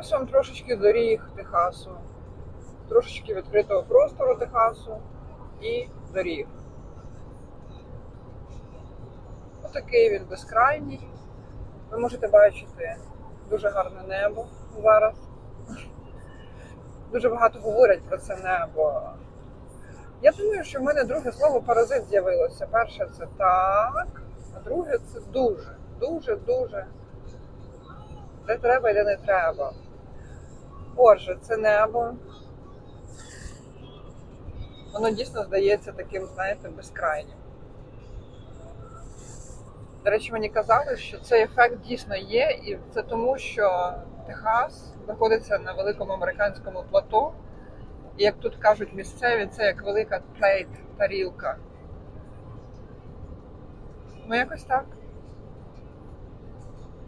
Ось вам трошечки доріг Техасу, трошечки відкритого простору Техасу і доріг. Отакий він безкрайній. Ви можете бачити дуже гарне небо зараз. Дуже багато говорять про це небо. Я думаю, що в мене друге слово паразит з'явилося. Перше це так, а друге це дуже, дуже, дуже. Де треба і де не треба. Отже, це небо. Воно дійсно здається таким, знаєте, безкрайнім. До речі, мені казали, що цей ефект дійсно є, і це тому, що Техас знаходиться на великому американському плато. І як тут кажуть місцеві, це як велика плейт, тарілка. Ну, якось так.